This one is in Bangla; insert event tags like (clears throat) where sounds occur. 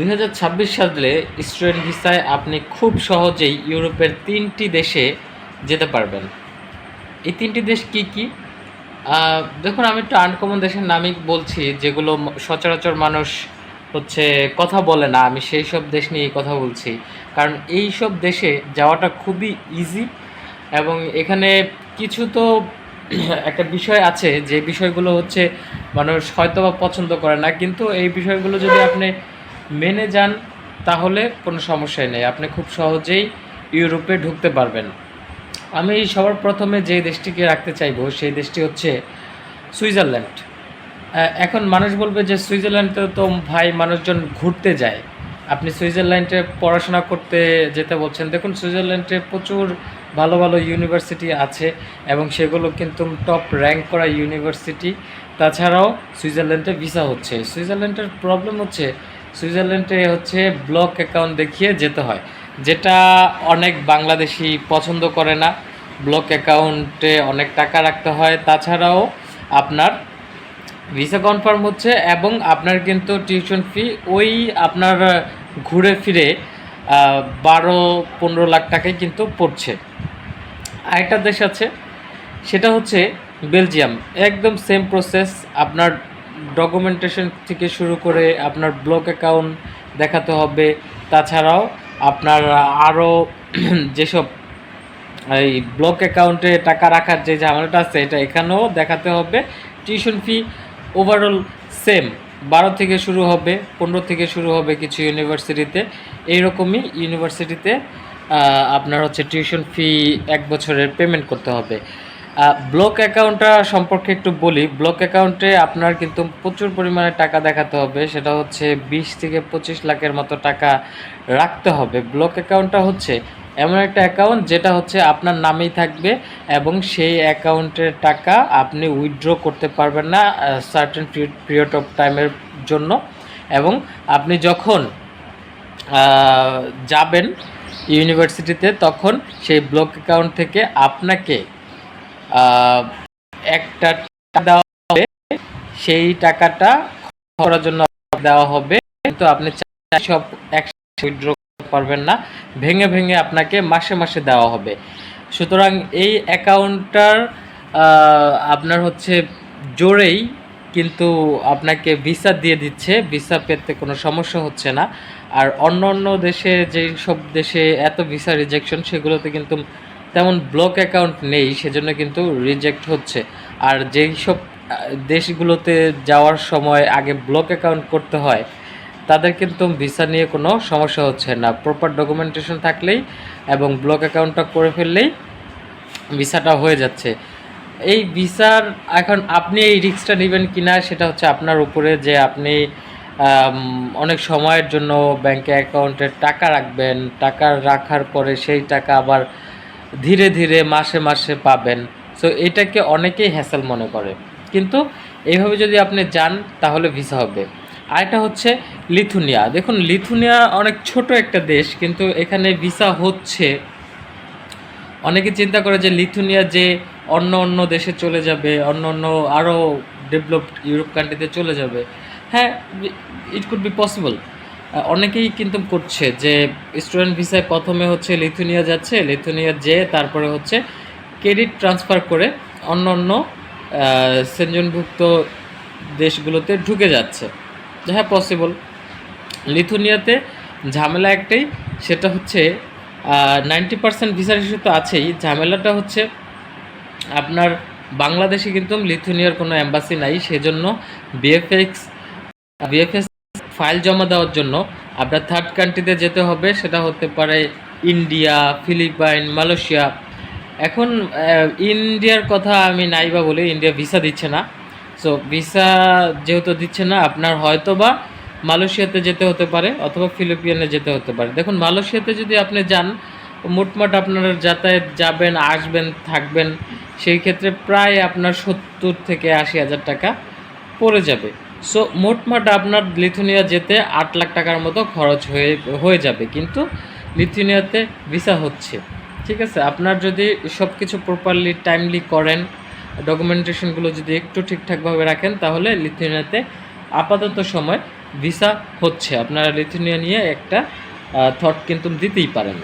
দু হাজার ছাব্বিশ সালে স্টুডেন্ট ভিসায় আপনি খুব সহজেই ইউরোপের তিনটি দেশে যেতে পারবেন। এই তিনটি দেশ কি কি? দেখুন, আমি একটু আনকমন দেশের নামই বলছি, যেগুলো সচরাচর মানুষ হচ্ছে কথা বলে না। আমি সেই সব দেশ নিয়ে কথা বলছি। কারণ এই সব দেশে যাওয়াটা খুবই ইজি এবং এখানে কিছু তো (clears throat) একটা বিষয় আছে, যে বিষয়গুলো হচ্ছে মানুষ হয়তো বা পছন্দ করে না। কিন্তু এই বিষয়গুলো যদি আপনি মেনে যান, তাহলে কোনো সমস্যাই নেই। আপনি খুব সহজেই ইউরোপে ঢুকতে পারবেন। আমি সবার প্রথমে যে দেশটিকে রাখতে চাইব, সেই দেশটি হচ্ছে সুইজারল্যান্ড। এখন মানুষ বলবে যে সুইজারল্যান্ডে তো ভাই মানুষজন ঘুরতে যায়। আপনি সুইজারল্যান্ডে পড়াশোনা করতে যেতে বলছেন, দেখুন সুইজারল্যান্ডে প্রচুর ভালো ভালো ইউনিভার্সিটি আছে এবং সেগুলো কিন্তু টপ র্যাঙ্ক করা ইউনিভার্সিটি। তাছাড়াও সুইজারল্যান্ডে ভিসা হচ্ছে। সুইজারল্যান্ডের প্রবলেম হচ্ছে সুইজারল্যান্ডে হচ্ছে ব্লক অ্যাকাউন্ট দেখিয়ে যেতে হয়, যেটা অনেক বাংলাদেশি পছন্দ করে না। ব্লক অ্যাকাউন্টে অনেক টাকা রাখতে হয়। তাছাড়াও আপনার ভিসা কনফার্ম হচ্ছে এবং আপনার কিন্তু টিউশন ফি ওই আপনার ঘুরে ফিরে বারো, পনেরো লাখ টাকায় কিন্তু পড়ছে। আরেকটা দেশ আছে, সেটা হচ্ছে বেলজিয়াম। একদম সেম প্রসেস আপনার ডকুমেন্টেশন থেকে শুরু করে আপনার ব্লক অ্যাকাউন্ট দেখাতে হবে। তাছাড়াও আপনার আরও (clears throat) যেসব এই ব্লক অ্যাকাউন্টে টাকা রাখার যে ঝামেলাটা আছে, এটা এখানেও দেখাতে হবে। টিউশন ফি ওভারঅল সেম বারো থেকে শুরু হবে, পনেরো থেকে শুরু হবে কিছু ইউনিভার্সিটিতে এইরকমই ইউনিভার্সিটিতে আপনার হচ্ছে টিউশন ফি এক বছরের পেমেন্ট করতে হবে। ব্লক অ্যাকাউন্টটা সম্পর্কে একটু বলি। ব্লক অ্যাকাউন্টে আপনার কিন্তু প্রচুর পরিমাণে টাকা দেখাতে হবে। সেটা হচ্ছে বিশ থেকে পঁচিশ লাখের মতো টাকা রাখতে হবে। ব্লক অ্যাকাউন্টটা হচ্ছে এমন একটা অ্যাকাউন্ট যেটা হচ্ছে আপনার নামেই থাকবে এবং সেই অ্যাকাউন্টের টাকা আপনি উইথড্র করতে পারবেন না সার্টেন পিরিয়ড অফ টাইমের জন্য। এবং আপনি যখন যাবেন ইউনিভার্সিটিতে তখন সেই ব্লক অ্যাকাউন্ট থেকে আপনাকে একটা দেওয়া হবে, সেই টাকাটা করার জন্য দেওয়া হবে। কিন্তু আপনি সব একসাথে উইথড্র করতে পারবেন না। ভেঙে ভেঙে আপনাকে মাসে মাসে দেওয়া হবে। সুতরাং এই অ্যাকাউন্টটার আপনার হচ্ছে জোরেই কিন্তু আপনাকে ভিসা দিয়ে দিচ্ছে। ভিসা পেতে কোনো সমস্যা হচ্ছে না। আর অন্য অন্য দেশে যেই সব দেশে এত ভিসা রিজেকশন সেগুলোতে কিন্তু তেমন ব্লক অ্যাকাউন্ট নেই, সেজন্য কিন্তু রিজেক্ট হচ্ছে। আর যেই সব দেশগুলোতে যাওয়ার সময় আগে ব্লক অ্যাকাউন্ট করতে হয়, তাদের কিন্তু ভিসা নিয়ে কোনো সমস্যা হচ্ছে না। প্রপার ডকুমেন্টেশন থাকলেই এবং ব্লক অ্যাকাউন্টটা করে ফেললেই ভিসাটা হয়ে যাচ্ছে। এই ভিসার এখন আপনি এই রিস্কটা নেবেন কিনা, সেটা হচ্ছে আপনার উপরে যে আপনি অনেক সময়ের জন্য ব্যাংকে অ্যাকাউন্টে টাকা রাখবেন, টাকা রাখার পরে সেই টাকা আবার ধীরে ধীরে মাসে মাসে পাবেন। সো এটাকে অনেকেই হ্যাসেল মনে করে। কিন্তু এইভাবে যদি আপনি যান, তাহলে ভিসা হবে। আরেকটা হচ্ছে লিথুনিয়া। দেখুন, লিথুনিয়া অনেক ছোট একটা দেশ, কিন্তু এখানে ভিসা হচ্ছে। অনেকে চিন্তা করে যে লিথুনিয়া যে অন্য অন্য দেশে চলে যাবে, অন্য অন্য আরও ডেভেলপড ইউরোপ কান্ট্রিতে চলে যাবে। হ্যাঁ ইট কুড বি পসিবল অনেকেই কিন্তু করছে যে স্টুডেন্ট ভিসায় প্রথমে হচ্ছে লিথুনিয়া যাচ্ছে লিথুনিয়া যেয়ে তারপরে হচ্ছে ক্রেডিট ট্রান্সফার করে অন্য অন্য আহ, সেনজনভুক্ত দেশগুলোতে ঢুকে যাচ্ছে। হ্যাঁ পসিবল লিথুনিয়াতে ঝামেলা একটাই সেটা হচ্ছে নাইনটি পার্সেন্ট ভিসার ইস্যু তো আছেই ঝামেলাটা হচ্ছে আপনার বাংলাদেশে কিন্তু লিথুনিয়ার কোনো অ্যাম্বাসি নাই সেজন্য বিএফএক্স বিএফএস ফাইল জমা দেওয়ার জন্য আপনার থার্ড কান্ট্রিতে যেতে হবে, সেটা হতে পারে ইন্ডিয়া, ফিলিপাইন, মালয়েশিয়া। এখন ইন্ডিয়ার কথা আমি নাইবা বলি, ইন্ডিয়া ভিসা দিচ্ছে না। সো ভিসা যেহেতু দিচ্ছে না, আপনার হয়তো বা মালয়েশিয়াতে যেতে হতে পারে অথবা ফিলিপিয়ানে যেতে হতে পারে। দেখুন, মালয়েশিয়াতে যদি আপনি যান, মোটমাট আপনার যাতায়াত যাবেন, আসবেন, থাকবেন, সেই ক্ষেত্রে প্রায় আপনার সত্তর থেকে আশি হাজার টাকা পড়ে যাবে। সো মোটমাট আপনার লিথুনিয়া যেতে আট লাখ টাকার মতো খরচ হয়ে হয়ে যাবে। কিন্তু লিথুনিয়াতে ভিসা হচ্ছে। ঠিক আছে? আপনার যদি সব কিছু প্রপারলি টাইমলি করেন ডকুমেন্টেশনগুলো যদি একটু ঠিকঠাকভাবে রাখেন, তাহলে লিথুনিয়াতে আপাতত সময় ভিসা হচ্ছে। আপনারা লিথুনিয়া নিয়ে একটা থট কিন্তু দিতেই পারেন।